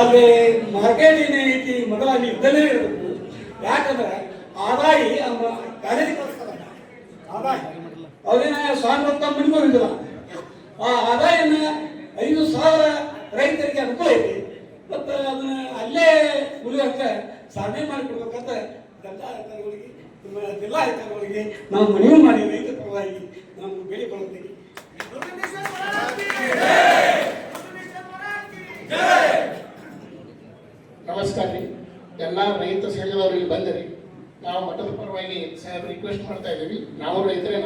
ಅಲ್ಲಿ ಮಾರ್ಕೆಟ್ ಏನೇ ಐತಿ ಮೊದಲ ಅಲ್ಲಿ ಇದ್ದಲೇ ಇರಬೇಕು. ಯಾಕಂದ್ರೆ ಆದಾಯ ಕಳಿಸ್ತಾರ ಆದಾಯ. ಅದೇನ ಸ್ವಾಮಿ ಭಕ್ತ ಮನೆಗೆ ಹೋಗಿದ್ದಿಲ್ಲ ಆ ಆದಾಯನ ಐದು ಸಾವಿರ ರೈತರಿಗೆ ಅನುಕೂಲ ಐತಿ ಮತ್ತು ಅದನ್ನ ಅಲ್ಲೇ ಉಳಿಯೋಕ ಸಾಧನೆ ಮಾಡಿಕೊಡ್ಬೇಕಂತ ದಂಡಾಧಿಕಾರಿಗಳಿಗೆ ನಿಮ್ಮ ಜಿಲ್ಲಾಧಿಕಾರಿಗಳಿಗೆ ನಾವು ಮನವಿ ಮಾಡಿ ರೈತರ ಪರವಾಗಿ ನಾವು ಬೇಡಿಕೊಳ್ಳುತ್ತೀವಿ ನಮಸ್ಕಾರ ರೀ ಎಲ್ಲ ರೈತ ಸಂಘದವ್ರು ಇಲ್ಲಿ ಬಂದಿರಿ ನಾವು ಮಠದ ಪರವಾಗಿ ಸಾಹೇಬ್ ರಿಕ್ವೆಸ್ಟ್ ಮಾಡ್ತಾ ಇದ್ದೀವಿ ನಾವು ರೈತರೇ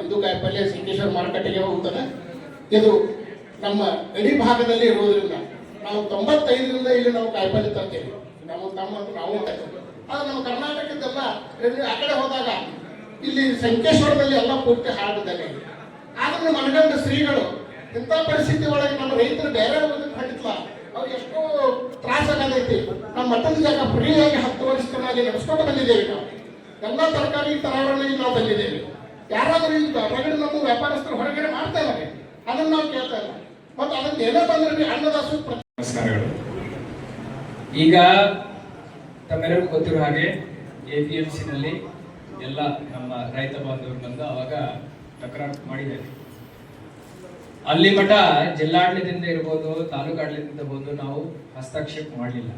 ನಮ್ದು ಸಿದ್ದೇಶ್ವರ ಮಾರುಕಟ್ಟೆಗೆ ಹೋಗ್ತಾನೆ ಇದು ನಮ್ಮ ಗಡಿ ಭಾಗದಲ್ಲಿ ಇರುವುದರಿಂದ ನಾವು ತೊಂಬತ್ತೈದರಿಂದ ಇಲ್ಲಿ ನಾವು ಕಾಯಿಪಲ್ಲೆ ತರ್ತೀವಿ. ನಮ್ಮ ತಮ್ಮ ನಾವು. ಆದ್ರೆ ನಮ್ಮ ಕರ್ನಾಟಕದ್ದೆಲ್ಲ ಆ ಕಡೆ ಹೋದಾಗ ಇಲ್ಲಿ ಸಂಕೇಶ್ವರದಲ್ಲಿ ಎಲ್ಲ ಪೂರ್ತಿ ಹಾಡಿದ್ದಾರೆ ಆದ್ರೆ ಮನಗಂಡ ಶ್ರೀಗಳು ಇಂಥ ಪರಿಸ್ಥಿತಿ ಒಳಗೆ ನಮ್ಮ ರೈತರು ಬೇರೆ ಹೊಡಿತ್ಲ ಅವ್ರು ಎಷ್ಟೋ ತ್ರಾಸ ಆಗೈತಿ ನಮ್ಮ ಮಠದ ಜಾಗ ಫ್ರೀಯಾಗಿ ಹತ್ತು ವರ್ಷದಲ್ಲಿ ನಡೆಸ್ಕೊಂಡು ಬಂದಿದ್ದೇವೆ ನಾವು. ಎಲ್ಲ ತರಕಾರಿ ತರಾವಳಿಗೆ ನಾವು ಬಂದಿದ್ದೇವೆ. ಯಾರಾದರೂ ಇಲ್ಲಿ ಹೊರಗಡೆ ನಮ್ಮ ವ್ಯಾಪಾರಸ್ಥರು ಹೊರಗಡೆ ಮಾಡ್ತಾ ಇದ್ದಾರೆ. ಅದನ್ನ ನಾವು ಕೇಳ್ತಾ ಇಲ್ಲ ಮತ್ತು ಅದನ್ನ ಏನೇ ಬಂದ್ರೆ ಅನ್ನದಾಸು ನಮಸ್ಕಾರಗಳು. ಈಗ ತಮ್ಮೆಲ್ಲರಿಗೂ ಗೊತ್ತಿರೋ ಹಾಗೆ ಎ ಪಿ ಎಂ ಸಿನಲ್ಲಿ ಎಲ್ಲ ನಮ್ಮ ರೈತ ಬಾಂಧವರು ಬಂದು ಅವಾಗ ತಕರಾರು ಮಾಡಿದ್ದಾರೆ. ಅಲ್ಲಿ ಮಠ ಜಿಲ್ಲಾಡಳಿತದಿಂದ ಇರ್ಬೋದು, ತಾಲೂಕು ಆಡಳಿತದಿಂದ ಇರ್ಬೋದು ನಾವು ಹಸ್ತಕ್ಷೇಪ ಮಾಡಲಿಲ್ಲ.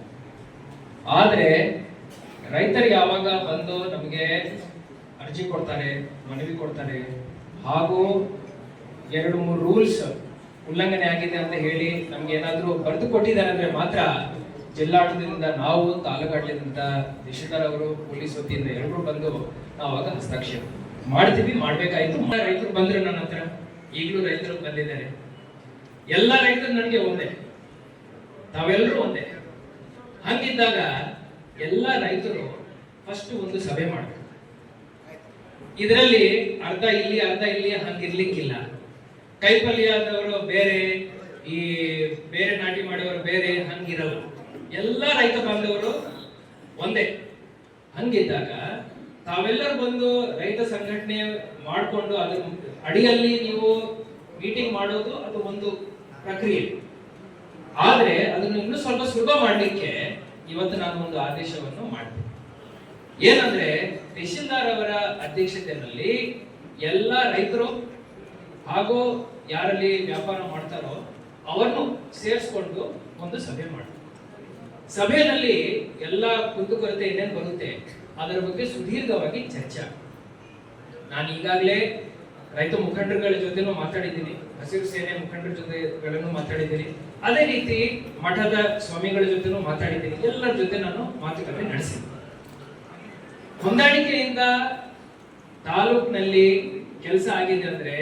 ಆದರೆ ರೈತರು ಯಾವಾಗ ಬಂದು ನಮಗೆ ಅರ್ಜಿ ಕೊಡ್ತಾರೆ ಮನವಿ ಕೊಡ್ತಾರೆ ಹಾಗೂ ಎರಡು ಮೂರು ರೂಲ್ಸ್ ಉಲ್ಲಂಘನೆ ಆಗಿದೆ ಅಂತ ಹೇಳಿ ನಮ್ಗೆ ಏನಾದರೂ ಬರೆದು ಕೊಟ್ಟಿದ್ದಾರೆ ಅಂದ್ರೆ ಮಾತ್ರ ಜಿಲ್ಲಾಡಳಿತದಿಂದ ನಾವು, ತಾಲೂಕಾಡಳಿತದಿಂದ ದಿಶಾರ್ ಅವರು, ಪೊಲೀಸ್ ವತಿಯಿಂದ ಎಲ್ಲರೂ ಬಂದು ನಾವು ಆಗ ಹಸ್ತಕ್ಷೇಪ ಮಾಡ್ತೀವಿ, ಮಾಡ್ಬೇಕಾಯ್ತು. ರೈತರು ಬಂದ್ರು ನನ್ನ ಹತ್ರ. ಈಗಲೂ ರೈತರು ಬಂದಿದ್ದಾರೆ. ಎಲ್ಲ ರೈತರು ನನಗೆ ಒಂದೇ. ತಾವೆಲ್ಲರೂ ಒಂದೇ. ಹಂಗಿದ್ದಾಗ ಎಲ್ಲ ರೈತರು ಫಸ್ಟ್ ಒಂದು ಸಭೆ ಮಾಡಬೇಕು. ಇದರಲ್ಲಿ ಅರ್ಧ ಇಲ್ಲಿ ಅರ್ಧ ಇಲ್ಲಿ ಹಂಗಿರ್ಲಿಕ್ಕಿಲ್ಲ. ಕೈಪಲ್ಯದವರು ಬೇರೆ, ಈ ಬೇರೆ ನಾಟಿ ಮಾಡೋರು ಬೇರೆ ಹಂಗಿರಲ್ಲ. ಎಲ್ಲ ರೈತ ಬಾಂಧವರು ಒಂದೇ. ಹಂಗಿದ್ದಾಗ ತಾವೆಲ್ಲರೂ ಬಂದು ರೈತ ಸಂಘಟನೆ ಮಾಡಿಕೊಂಡು ಅದ್ರ ಅಡಿಯಲ್ಲಿ ನೀವು ಮೀಟಿಂಗ್ ಮಾಡೋದು ಅದು ಒಂದು ಪ್ರಕ್ರಿಯೆ. ಆದ್ರೆ ಅದನ್ನು ಇನ್ನೂ ಸ್ವಲ್ಪ ಸುಲಭ ಮಾಡಲಿಕ್ಕೆ ಇವತ್ತು ನಾನು ಒಂದು ಆದೇಶವನ್ನು ಮಾಡ್ತೀನಿ. ಏನಂದ್ರೆ ತಹಶೀಲ್ದಾರ್ ಅವರ ಅಧ್ಯಕ್ಷತೆಯಲ್ಲಿ ಎಲ್ಲ ರೈತರು ಹಾಗೂ ಯಾರಲ್ಲಿ ವ್ಯಾಪಾರ ಮಾಡ್ತಾರೋ ಅವರನ್ನು ಸೇರಿಸ್ಕೊಂಡು ಒಂದು ಸಭೆ ಮಾಡ ಸಭೆಯಲ್ಲಿ ಎಲ್ಲ ಕುಂದುಕೊರತೆ ಏನೇನು ಬರುತ್ತೆ, ಅದರ ಬಗ್ಗೆ ಸುದೀರ್ಘವಾಗಿ ಚರ್ಚೆ ನಾನು ಈಗಾಗಲೇ ರೈತ ಮುಖಂಡರುಗಳ ಜೊತೆನೂ ಮಾತಾಡಿದ್ದೀನಿ, ಹಸಿರು ಸೇನೆ ಮುಖಂಡರ ಜೊತೆಗಳನ್ನು ಮಾತಾಡಿದ್ದೀನಿ. ಅದೇ ರೀತಿ ಮಠದ ಸ್ವಾಮಿಗಳ ಜೊತೆನೂ ಮಾತಾಡಿದ್ದೀನಿ. ಎಲ್ಲರ ಜೊತೆ ನಾನು ಮಾತುಕತೆ ನಡೆಸಿದ್ದೀನಿ. ಹೊಂದಾಣಿಕೆಯಿಂದ ತಾಲೂಕಿನಲ್ಲಿ ಕೆಲಸ ಆಗಿದೆ ಅಂದ್ರೆ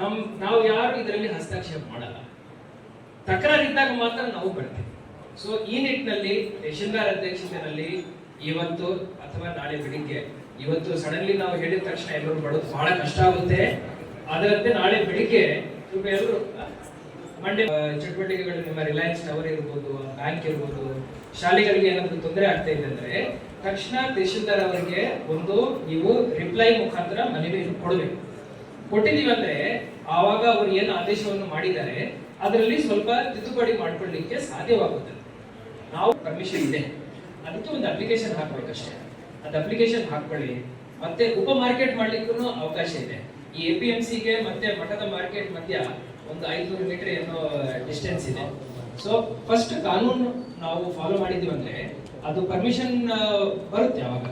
ನಮ್ ನಾವು ಯಾರು ಇದರಲ್ಲಿ ಹಸ್ತಕ್ಷೇಪ ಮಾಡಲ್ಲ. ತಕರಾರಿದ್ದಾಗ ಮಾತ್ರ ನಾವು ಬರ್ತೀವಿ. ಸೊ ಈ ನಿಟ್ಟಿನಲ್ಲಿ ತಹಶೀಲ್ದಾರ್ ಅಧ್ಯಕ್ಷತೆಯಲ್ಲಿ ಇವತ್ತು ಅಥವಾ ನಾಳೆ ಬೆಳಿಗ್ಗೆ, ಇವತ್ತು ಸಡನ್ಲಿ ನಾವು ಹೇಳಿದ ತಕ್ಷಣ ಎಲ್ಲರೂ ಬಡೋದು ಬಹಳ ಕಷ್ಟ ಆಗುತ್ತೆ. ಅದರಂತೆ ನಾಳೆ ಬೆಳಿಗ್ಗೆ ಸ್ವಲ್ಪ ಎಲ್ಲರೂ ಮಂಡ್ಯ ಚಟುವಟಿಕೆಗಳು ನಿಮ್ಮ ರಿಲಯನ್ಸ್ ಟವರ್ ಇರ್ಬೋದು ಬ್ಯಾಂಕ್ ಇರ್ಬೋದು, ಶಾಲೆಗಳಿಗೆ ಏನಾದರೂ ತೊಂದರೆ ಆಗ್ತಾ ಇದೆ ಅಂದ್ರೆ ತಕ್ಷಣ ತಹಶೀಲ್ದಾರ್ ಅವರಿಗೆ ಒಂದು ನೀವು ರಿಪ್ಲೈ ಮುಖಾಂತರ ಮನವಿ ಕೊಡಬೇಕು. ಕೊಟ್ಟಿದೀವಿ ಅಂದ್ರೆ ಆವಾಗ ಅವರು ಏನು ಆದೇಶವನ್ನು ಮಾಡಿದ್ದಾರೆ, ಅದರಲ್ಲಿ ಸ್ವಲ್ಪ ತಿದ್ದುಪಡಿ ಮಾಡ್ಕೊಳ್ಳಿಕ್ಕೆ ಸಾಧ್ಯವಾಗುತ್ತದೆ ನಾವು ಪರ್ಮಿಷನ್ ಇದೆ. ಅದಕ್ಕೆ ಒಂದು ಅಪ್ಲಿಕೇಶನ್ ಹಾಕ್ಬೇಕಷ್ಟೇ. ಅದು ಅಪ್ಲಿಕೇಶನ್ ಹಾಕೊಳ್ಳಿ ಮತ್ತೆ ಉಪ ಮಾರ್ಕೆಟ್ ಮಾಡ್ಲಿಕ್ಕೂ ಅವಕಾಶ ಇದೆ. ಈ ಎ ಪಿ ಎಂ ಸಿಗೆ ಮತ್ತೆ ಮಠದ ಮಾರ್ಕೆಟ್ ಮಧ್ಯ ಒಂದು ಐದುನೂರು ಮೀಟರ್ ಏನೋ ಡಿಸ್ಟೆನ್ಸ್ ಇದೆ. ಸೊ ಫಸ್ಟ್ ಕಾನೂನು ನಾವು ಫಾಲೋ ಮಾಡಿದೀವಿ ಅಂದ್ರೆ ಅದು ಪರ್ಮಿಷನ್ ಬರುತ್ತೆ ಅವಾಗ.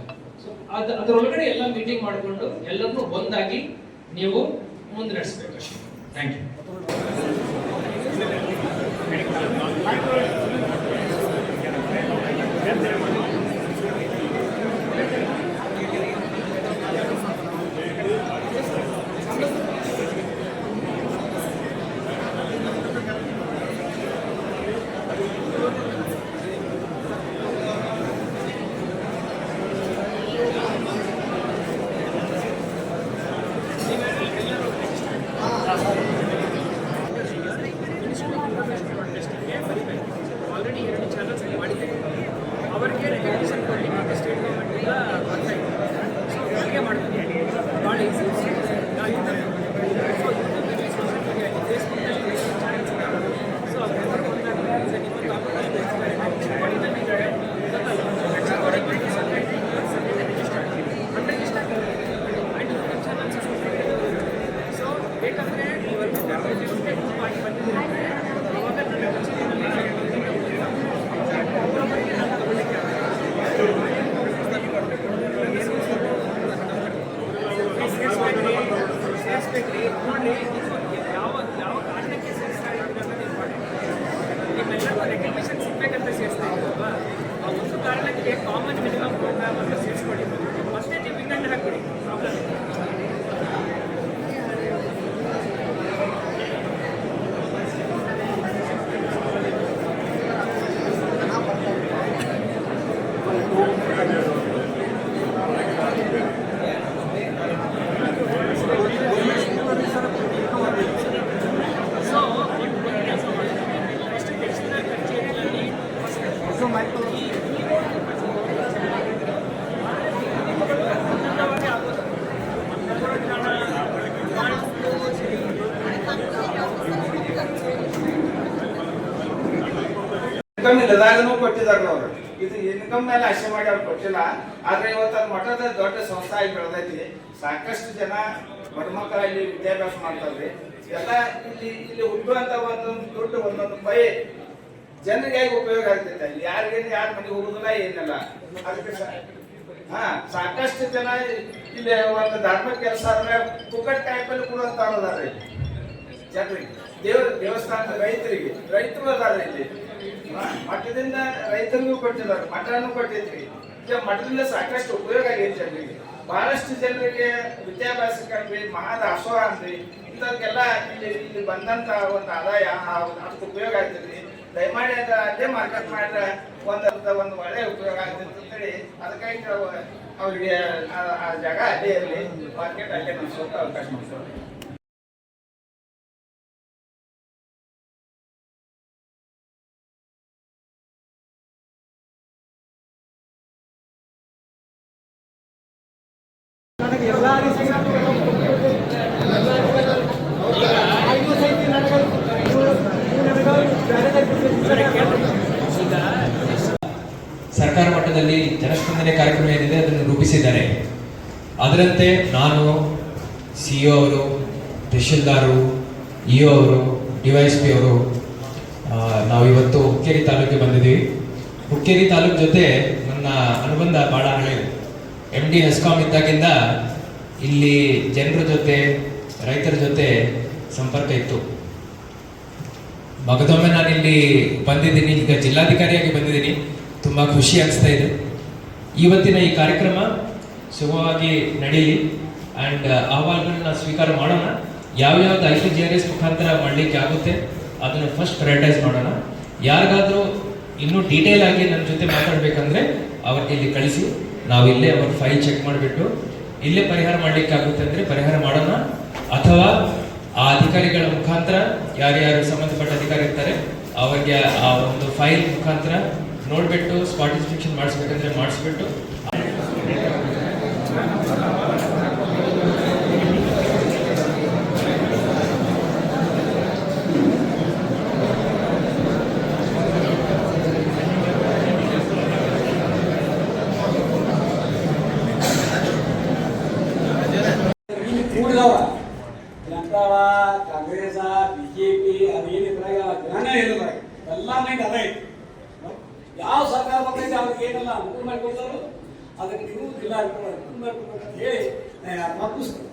ಸೊ ಅದು, ಅದರೊಳಗಡೆ ಎಲ್ಲ ಮೀಟಿಂಗ್ ಮಾಡಿಕೊಂಡು ಎಲ್ಲರನ್ನೂ ಒಂದಾಗಿ ನೀವು ಮುಂದೆ ನಡೆಸಬೇಕು ಅಷ್ಟೇ. ಥ್ಯಾಂಕ್ ಯು ಇನ್ಕಮ್ ಇಲ್ಲದಾಗನು ಕೊಟ್ಟಿದ್ದಾರೆ ಅವರು ಇದು ಇನ್ಕಮ್ ಮೇಲೆ ಆಶೆ ಮಾಡಿ ಅವ್ರು ಕೊಟ್ಟಿಲ್ಲ. ಆದ್ರೆ ಇವತ್ತು ಮಠದ ದೊಡ್ಡ ಸಂಸ್ಥೆ ಆಗಿ ಬೆಳೆದೈತಿ. ಸಾಕಷ್ಟು ಜನ ಮಕ್ಕಳ ಇಲ್ಲಿ ವಿದ್ಯಾಭ್ಯಾಸ ಮಾಡ್ತಾರ್ರಿ ಎಲ್ಲ ಇಲ್ಲಿ ಇಲ್ಲಿ ಹುಟ್ಟುವಂತ ಒಂದೊಂದು ದುಡ್ಡು, ಒಂದೊಂದು ಪೈ ಜನರಿಗೆ ಉಪಯೋಗ ಆಗ್ತೈತೆ? ಅಲ್ಲಿ ಯಾರಿಗೇನು ಯಾರ ಮನೆಗೆ ಹೋಗುದಿಲ್ಲ, ಏನಿಲ್ಲ. ಅದಕ್ಕೆ ಹಾ, ಸಾಕಷ್ಟು ಜನ ಇಲ್ಲಿ ಒಂದು ಧಾರ್ಮಿಕ ಕೆಲಸ ಅಂದ್ರೆ ಪುಕ್ಕಟ್ ಕಾಯಿಪಲ್ಲಿ ಕೂಡ ಅನ್ನೋದಾರ ಜನರಿಗೆ, ದೇವ್ರ ದೇವಸ್ಥಾನದ ರೈತರಿಗೆ, ರೈತರು ಅದಾರ ಇಲ್ಲಿ. ಮಠದಿಂದ ರೈತರಿಗೂ ಕೊಟ್ಟಿದ್ದಾರೆ ಮಠನೂ ಕೊಟ್ಟಿದ್ರಿ. ಈಗ ಮಠದಿಂದ ಸಾಕಷ್ಟು ಉಪಯೋಗ ಆಗೈತೆ ಜನರಿಗೆ. ಬಹಳಷ್ಟು ಜನರಿಗೆ ವಿದ್ಯಾಭ್ಯಾಸಕ್ಕಂದ್ರಿ ಮಹಾದ ಅಸೋಹ ಅಂದ್ರಿ ಇಲ್ಲಿ ಇಲ್ಲಿ ಬಂದಂತ ಒಂದು ಆದಾಯ ಅದಕ್ಕೆ ಉಪಯೋಗ ಆಗ್ತದ್ರಿ ದಯಮಾಡಿ ಅದ ಅದೇ ಮಾರ್ಕೆಟ್ ಮಾಡಿದ್ರೆ ಒಂದಂತ ಒಂದು ಒಳ್ಳೆ ಉಪಯೋಗ ಆಗ್ತದೆ ಅಂತೇಳಿ ಅದಕ್ಕಾಗಿ ನಾವು, ಅವ್ರಿಗೆ, ಆ- ಜಾಗ ಅಲ್ಲೇ ಇರಲಿ, ಮಾರ್ಕೆಟ್ ಅಲ್ಲೇ ನಡೆಸೋಕೆ ಅವಕಾಶ ಮಾಡ್ತೀವಿ ಸರ್ಕಾರ ಮಟ್ಟದಲ್ಲಿ ಜನಸ್ಪಂದನೆ ಕಾರ್ಯಕ್ರಮ ಏನಿದೆ ಅದನ್ನು ರೂಪಿಸಿದ್ದಾರೆ. ಅದರಂತೆ ನಾನು ಸಿಇಒ ಅವರು, ತಹಶೀಲ್ದಾರು ಇಒ ಅವರು ಡಿವೈಎಸ್ ಪಿ ಅವರು ನಾವು ಇವತ್ತು ಹುಕ್ಕೇರಿ ತಾಲೂಕಿಗೆ ಬಂದಿದ್ದೀವಿ. ಹುಕ್ಕೇರಿ ತಾಲೂಕು ಜೊತೆ ನನ್ನ ಅನುಬಂಧ ಬಹಳ ಹಳೆಯದು ಎಂ ಡಿ ಹೆಸ್ಕಾಮ್ ಇದ್ದಾಗಿಂದ ಇಲ್ಲಿ ಜನರ ಜೊತೆ, ರೈತರ ಜೊತೆ ಸಂಪರ್ಕ ಇತ್ತು. ಮಗದೊಮ್ಮೆ ನಾನು ಇಲ್ಲಿ ಬಂದಿದ್ದೀನಿ, ಈಗ ಜಿಲ್ಲಾಧಿಕಾರಿಯಾಗಿ ಬಂದಿದ್ದೀನಿ. ತುಂಬ ಖುಷಿ ಅನಿಸ್ತಾ ಇದೆ. ಇವತ್ತಿನ ಈ ಕಾರ್ಯಕ್ರಮ ಶುಭವಾಗಿ ನಡೀಲಿ. ಆ್ಯಂಡ್ ಅಹವಾಲುಗಳನ್ನ ಸ್ವೀಕಾರ ಮಾಡೋಣ. ಯಾವ್ಯಾವ್ದು I C G R S ಮುಖಾಂತರ ಮಾಡಲಿಕ್ಕೆ ಆಗುತ್ತೆ, ಅದನ್ನು ಫಸ್ಟ್ ಪ್ರಯಟೈಸ್ ಮಾಡೋಣ. ಯಾರಿಗಾದ್ರೂ ಇನ್ನೂ ಡೀಟೇಲ್ ಆಗಿ ನನ್ನ ಜೊತೆ ಮಾತಾಡಬೇಕಂದ್ರೆ ಅವ್ರಿಗೆ ಇಲ್ಲಿ ಕಳಿಸಿ. ನಾವು ಇಲ್ಲೇ ಅವ್ರ ಫೈಲ್ ಚೆಕ್ ಮಾಡಿಬಿಟ್ಟು ಇಲ್ಲೇ ಪರಿಹಾರ ಮಾಡಲಿಕ್ಕೆ ಆಗುತ್ತೆ ಅಂದರೆ ಪರಿಹಾರ ಮಾಡೋಣ. ಅಥವಾ ಆ ಅಧಿಕಾರಿಗಳ ಮುಖಾಂತರ ಯಾರ್ಯಾರು ಸಂಬಂಧಪಟ್ಟ ಅಧಿಕಾರಿ ಇರ್ತಾರೆ, ಅವರಿಗೆ ಆ ಒಂದು ಫೈಲ್ ಮುಖಾಂತರ ನೋಡ್ಬಿಟ್ಟು ಸ್ಪಾಟ್ ಇನ್ಸ್ಪೆಕ್ಷನ್ ಮಾಡಿಸ್ಬೇಕಂದ್ರೆ ಮಾಡಿಸ್ಬಿಟ್ಟು ಇಲ್ಲಿ ಕೂಡಿದವ ಜನತಾವ ಕಾಂಗ್ರೆಸ್ ಬಿಜೆಪಿ ಅದೇನಿದ್ರಾಗ ಜ್ಞಾನ ಇರಲ್ಲ ಎಲ್ಲ ಮೈಂಡ್ ಅದ ಐತಿ ಯಾವ ಸರ್ಕಾರ ಬರ್ತೈತೆ ಅವ್ರಿಗೆ ಏನಲ್ಲ ಅನುಕೂಲ ಮಾಡಿಕೊಡ್ತಾರೋ ಅದಕ್ಕೆ ನೀವು ಜಿಲ್ಲಾಧಿಕಾರಿ ಅನುಕೂಲ ಮಾಡ್ಕೊಡ್ಬೇಕಂತ ಹೇಳಿ ನಾನು ಮಾತು ಮುಗಿಸ್ತೇನೆ.